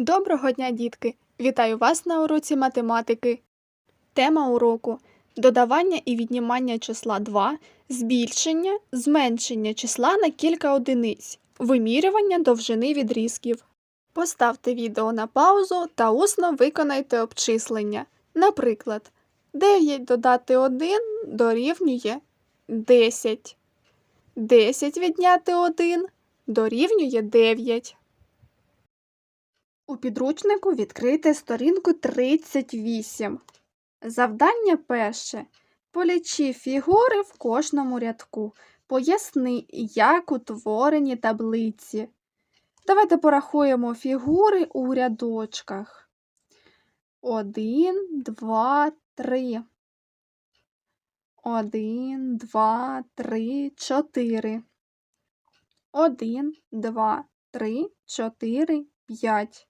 Доброго дня, дітки! Вітаю вас на уроці математики. Тема уроку додавання і віднімання числа 2, збільшення, зменшення числа на кілька одиниць, вимірювання довжини відрізків. Поставте відео на паузу та усно виконайте обчислення. Наприклад, 9 додати 1 дорівнює 10. 10 відняти 1 дорівнює 9. У підручнику відкрийте сторінку 38. Завдання перше. Полічи фігури в кожному рядку. Поясни, як утворені таблиці. Давайте порахуємо фігури у рядочках. Один, два, три. Один, два, три, чотири. Один, два, три, чотири, п'ять.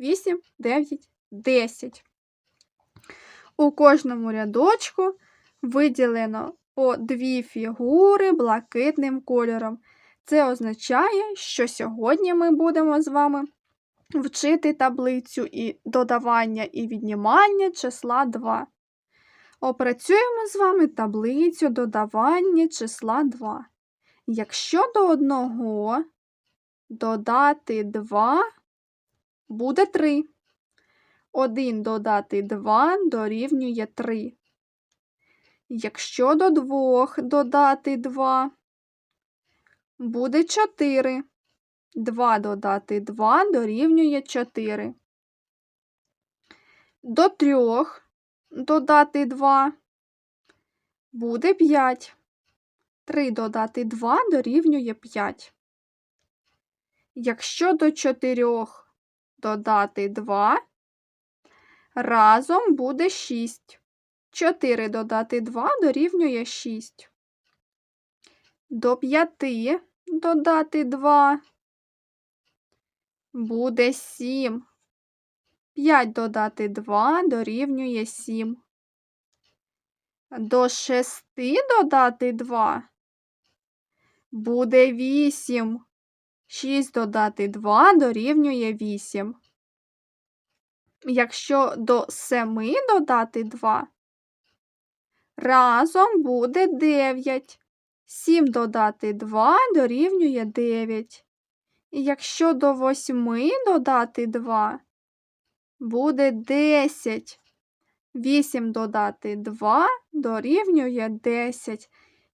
8, 9, 10. У кожному рядочку виділено по дві фігури блакитним кольором. Це означає, що сьогодні ми будемо з вами вчити таблицю і додавання і віднімання числа 2. Опрацюємо з вами таблицю додавання числа 2. Якщо до одного додати 2 буде 3. 1 додати 2 дорівнює 3. Якщо до 2 додати 2, буде 4. 2 додати 2 дорівнює 4. До 3 додати 2 буде 5. 3 додати 2 дорівнює 5. Якщо до 4 додати 2, разом буде 6. 4 додати 2 дорівнює 6. До 5 додати 2 буде 7. 5 додати 2 дорівнює 7. До 6 додати 2 буде 8. 6 додати 2 дорівнює 8. Якщо до 7 додати 2, разом буде 9. 7 додати 2 дорівнює 9. І якщо до 8 додати 2, буде 10. 8 додати 2 дорівнює 10.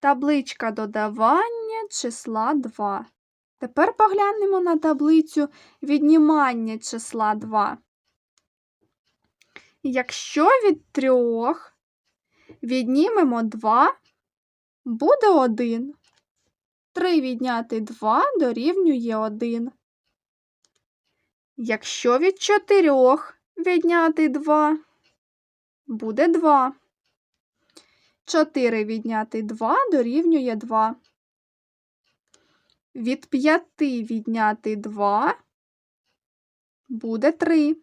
Табличка додавання числа 2. Тепер поглянемо на таблицю віднімання числа 2. Якщо від 3 віднімемо 2, буде 1. 3 відняти 2 дорівнює 1. Якщо від 4 відняти 2, буде 2. 4 відняти 2 дорівнює 2. Від 5 відняти 2 буде 3.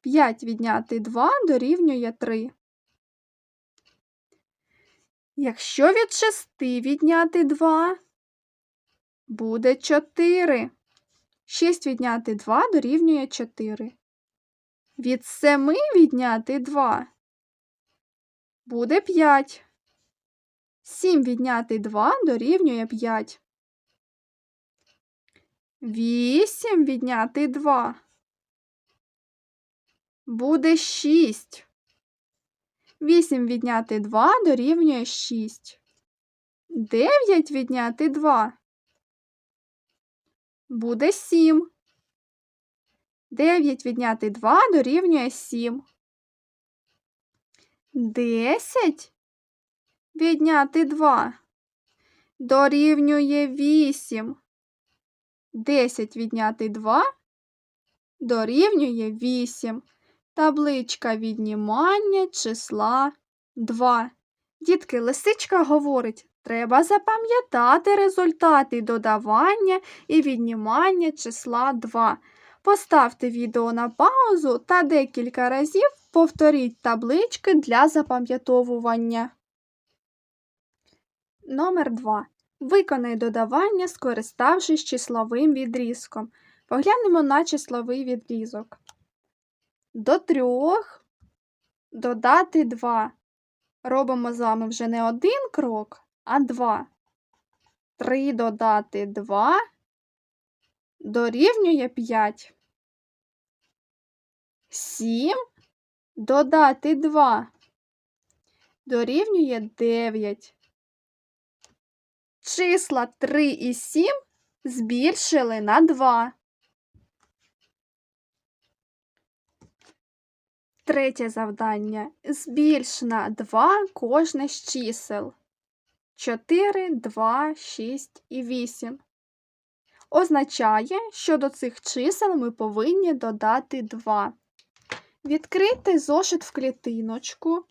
5 відняти 2 дорівнює 3. Якщо від 6 відняти 2 буде 4. 6 відняти 2 дорівнює 4. Від 7 відняти 2 буде 5. 7 відняти 2 дорівнює 5. 8 відняти 2 буде 6. 8 відняти 2 дорівнює 6. 9 відняти 2 буде 7. 9 відняти 2 дорівнює 7. 10 відняти 2 дорівнює 8. 10 відняти 2 дорівнює 8. Табличка віднімання числа 2. Дітки, лисичка говорить, треба запам'ятати результати додавання і віднімання числа 2. Поставте відео на паузу та декілька разів повторіть таблички для запам'ятовування. Номер 2. Виконай додавання, скориставшись числовим відрізком. Поглянемо на числовий відрізок. До трьох додати 2. Робимо з вами вже не один крок, а два. 3 додати 2 дорівнює 5. 7 додати 2 дорівнює 9. Числа 3 і 7 збільшили на 2. Третє завдання. Збільш на 2 кожне з чисел. 4, 2, 6 і 8. Означає, що до цих чисел ми повинні додати 2. Відкрийте зошит в клітиночку.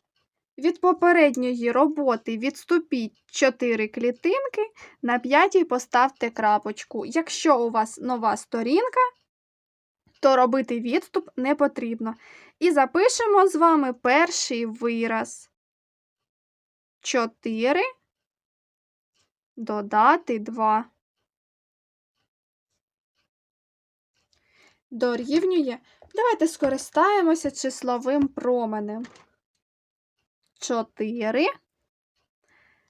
Від попередньої роботи відступіть 4 клітинки, на п'ятій поставте крапочку. Якщо у вас нова сторінка, то робити відступ не потрібно. І запишемо з вами перший вираз. 4 додати 2. Дорівнює. Давайте скористаємося числовим променем. 4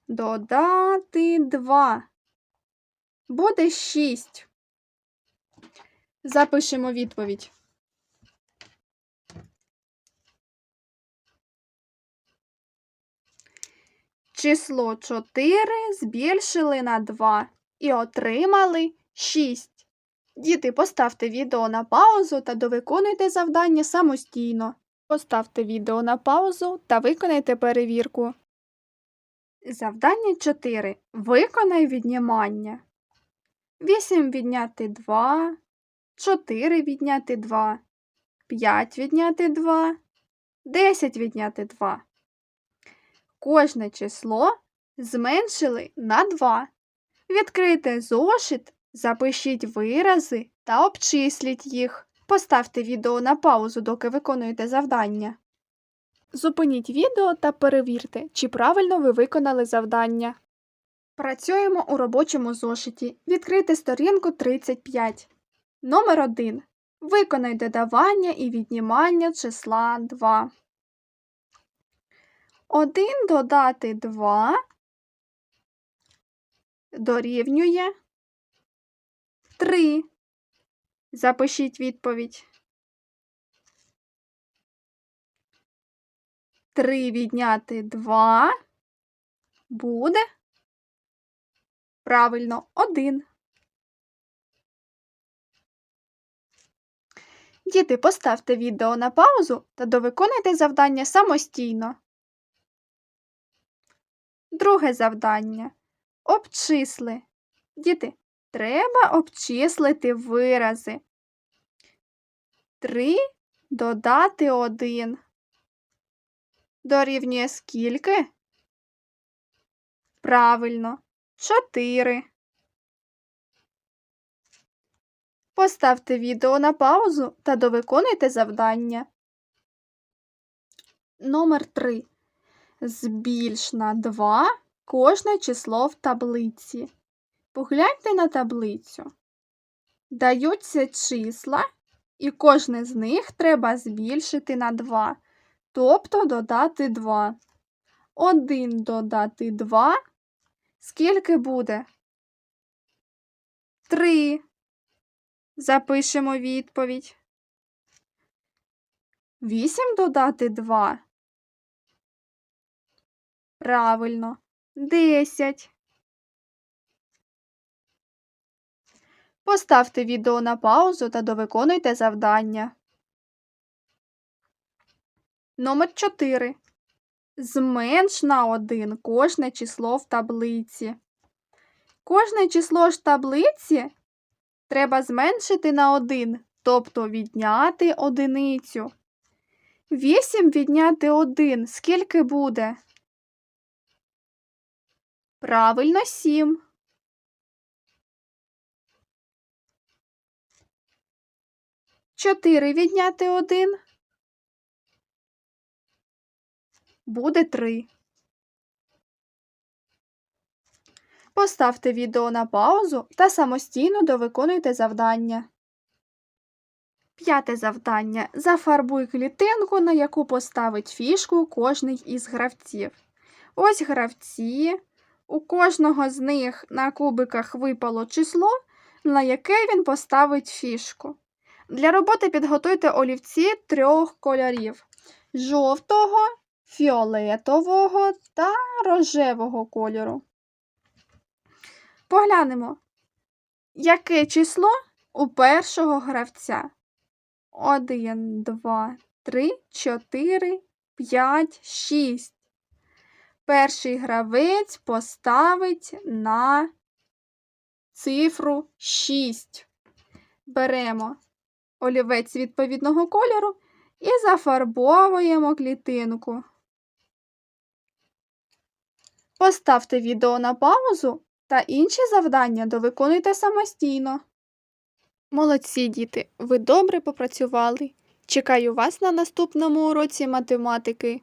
додати 2. Буде 6. Запишемо відповідь. Число 4 збільшили на 2 і отримали 6. Діти, поставте відео на паузу та довиконуйте завдання самостійно. Поставте відео на паузу та виконайте перевірку. Завдання 4. Виконай віднімання. 8 відняти 2, 4 відняти 2, 5 відняти 2, 10 відняти 2. Кожне число зменшили на 2. Відкрийте зошит, запишіть вирази та обчисліть їх. Поставте відео на паузу, доки виконуєте завдання. Зупиніть відео та перевірте, чи правильно ви виконали завдання. Працюємо у робочому зошиті. Відкрийте сторінку 35. Номер 1. Виконай додавання і віднімання числа 2. 1 додати 2 дорівнює 3. Запишіть відповідь. 3 відняти 2 буде правильно 1. Діти, поставте відео на паузу та довиконуйте завдання самостійно. Друге завдання. Обчисли. Діти, треба обчислити вирази. 3 додати 1. Дорівнює скільки? Правильно, 4. Поставте відео на паузу та довиконуйте завдання. Номер 3. Збільш на 2 кожне число в таблиці. Погляньте на таблицю. Даються числа, і кожне з них треба збільшити на 2, тобто додати 2. 1 додати 2. Скільки буде? 3. Запишемо відповідь. 8 додати 2. Правильно. 10. Поставте відео на паузу та довиконуйте завдання. Номер 4. Зменш на 1 кожне число в таблиці. Кожне число ж таблиці треба зменшити на 1, тобто відняти одиницю. 8 відняти 1 скільки буде? Правильно, 7. Чотири відняти один. Буде три. Поставте відео на паузу та самостійно довиконуйте завдання. П'яте завдання. Зафарбуй клітинку, на яку поставить фішку кожний із гравців. Ось гравці. У кожного з них на кубиках випало число, на яке він поставить фішку. Для роботи підготуйте олівці трьох кольорів: жовтого, фіолетового та рожевого кольору. Поглянемо, яке число у першого гравця. 1, 2, 3, 4, 5, 6. Перший гравець поставить на цифру 6. Беремо олівець відповідного кольору і зафарбовуємо клітинку. Поставте відео на паузу та інші завдання довиконуйте самостійно. Молодці, діти, ви добре попрацювали. Чекаю вас на наступному уроці математики.